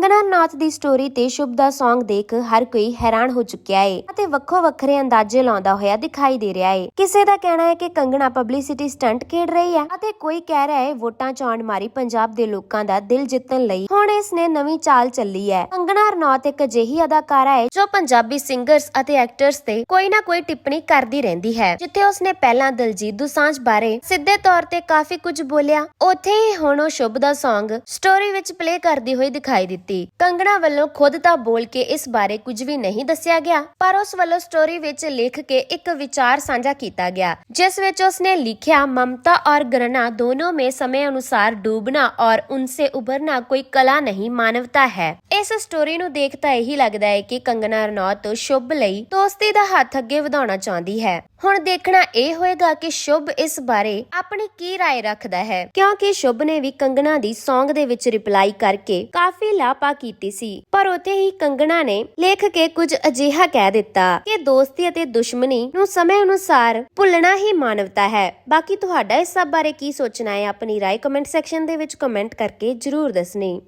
ਕੰਗਨਾ ਰਣੌਤ ਦੀ story ਤੇ ਸ਼ੁਭ ਦਾ Song ਦੇਖ ਹਰ ਕੋਈ ਹੈਰਾਨ ਹੋ ਚੁੱਕਿਆ ਏ ਅਤੇ ਵੱਖੋ ਵੱਖਰੇ ਅੰਦਾਜ਼ੇ ਲਾਉਂਦਾ ਹੋਇਆ ਦਿਖਾਈ ਦੇ ਰਿਹਾ ਏ। ਕਿਸੇ ਦਾ ਕਹਿਣਾ ਹੈ ਕਿ ਕੰਗਨਾ ਪਬਲਿਸਿਟੀ ਸਟੰਟ ਖੇਡ ਰਹੀ ਹੈ ਅਤੇ ਕੋਈ ਕਹਿ ਰਿਹਾ ਹੈ ਵੋਟਾਂ ਚੌਣ ਮਾਰੀ ਪੰਜਾਬ ਦੇ ਲੋਕਾਂ ਦਾ ਦਿਲ ਜਿੱਤਣ ਲਈ। ਹੁਣ ਇਸ ਨੇ ਨਵੀਂ ਚਾਲ ਚੱਲੀ ਹੈ। ਕੰਗਨਾ ਰਣੌਤ ਇੱਕ ਅਜਿਹੀ ਅਦਾਕਾਰਾ ਹੈ ਜੋ ਪੰਜਾਬੀ ਸਿੰਗਰਸ ਅਤੇ ਐਕਟਰਸ ਤੇ ਕੋਈ ਨਾ ਕੋਈ ਟਿੱਪਣੀ ਕਰਦੀ ਰਹਿੰਦੀ ਹੈ, ਜਿੱਥੇ ਉਸਨੇ ਪਹਿਲਾਂ ਦਲਜੀਤ ਦੁਸਾਂਝ ਬਾਰੇ ਸਿੱਧੇ ਤੌਰ ਤੇ ਕਾਫੀ ਕੁਝ ਬੋਲਿਆ। ਉੱਥੇ ਹੀ ਹੁਣ ਉਹ ਸ਼ੁਭ ਦਾ Song ਸਟੋਰੀ ਵਿੱਚ ਪਲੇ ਕਰਦੀ ਹੋਈ ਦਿਖਾਈ ਦਿੱਤੀ ਕੰਗਣਾ ਵੱਲੋਂ ਖੁਦ ਤਾਂ ਬੋਲ ਕੇ ਇਸ ਬਾਰੇ ਕੁਝ ਵੀ ਨਹੀਂ ਦੱਸਿਆ ਗਿਆ ਪਰ ਉਸ ਵੱਲੋਂ ਸਟੋਰੀ ਵਿੱਚ ਲਿਖ ਕੇ ਇੱਕ ਵਿਚਾਰ ਸਾਂਝਾ ਕੀਤਾ ਗਿਆ ਜਿਸ ਵਿੱਚ ਉਸਨੇ ਲਿਖਿਆ ਮਮਤਾ और गणना दोनों में समय अनुसार डूबना और उनसे उभरना कोई कला नहीं मानवता है ਇਸ ਸਟੋਰੀ ਨੂੰ ਦੇਖ ਤਾਂ ਇਹੀ ਲੱਗਦਾ ਹੈ ਕਿ ਕੰਗਨਾ ਰਣੌਤ ਸ਼ੁਭ ਲਈ ਦੋਸਤੀ ਦਾ ਹੱਥ ਅੱਗੇ ਵਧਾਉਣਾ ਚਾਹੁੰਦੀ ਹੈ ਹੁਣ ਦੇਖਣਾ ਇਹ ਹੋਏਗਾ ਕਿ ਸ਼ੁਭ ਇਸ ਬਾਰੇ ਆਪਣੀ ਕੀ رائے ਰੱਖਦਾ ਹੈ ਕਿਉਂਕਿ ਸ਼ੁਭ ਨੇ ਵੀ ਕੰਗਨਾ ਦੀ Song ਦੇ ਵਿੱਚ ਰਿਪਲਾਈ ਕਰਕੇ ਕਾਫੀ ਲਾਪਾ ਕੀਤੀ ਸੀ ਪਰ ਉੱਥੇ ਹੀ ਕੰਗਨਾ ਨੇ ਲਿਖ ਕੇ ਕੁਝ ਅਜਿਹਾ ਕਹਿ ਦਿੱਤਾ ਕਿ ਦੋਸਤੀ ਅਤੇ ਦੁਸ਼ਮਣੀ ਨੂੰ ਸਮੇਂ ਅਨੁਸਾਰ ਭੁੱਲਣਾ ਹੀ ਮਾਨਵਤਾ ਹੈ ਬਾਕੀ ਤੁਹਾਡਾ ਇਸ ਸਭ ਬਾਰੇ ਕੀ ਸੋਚਣਾ ਹੈ ਆਪਣੀ رائے ਕਮੈਂਟ ਸੈਕਸ਼ਨ ਦੇ ਵਿੱਚ ਕਮੈਂਟ ਕਰਕੇ ਜਰੂਰ ਦੱਸਣੀ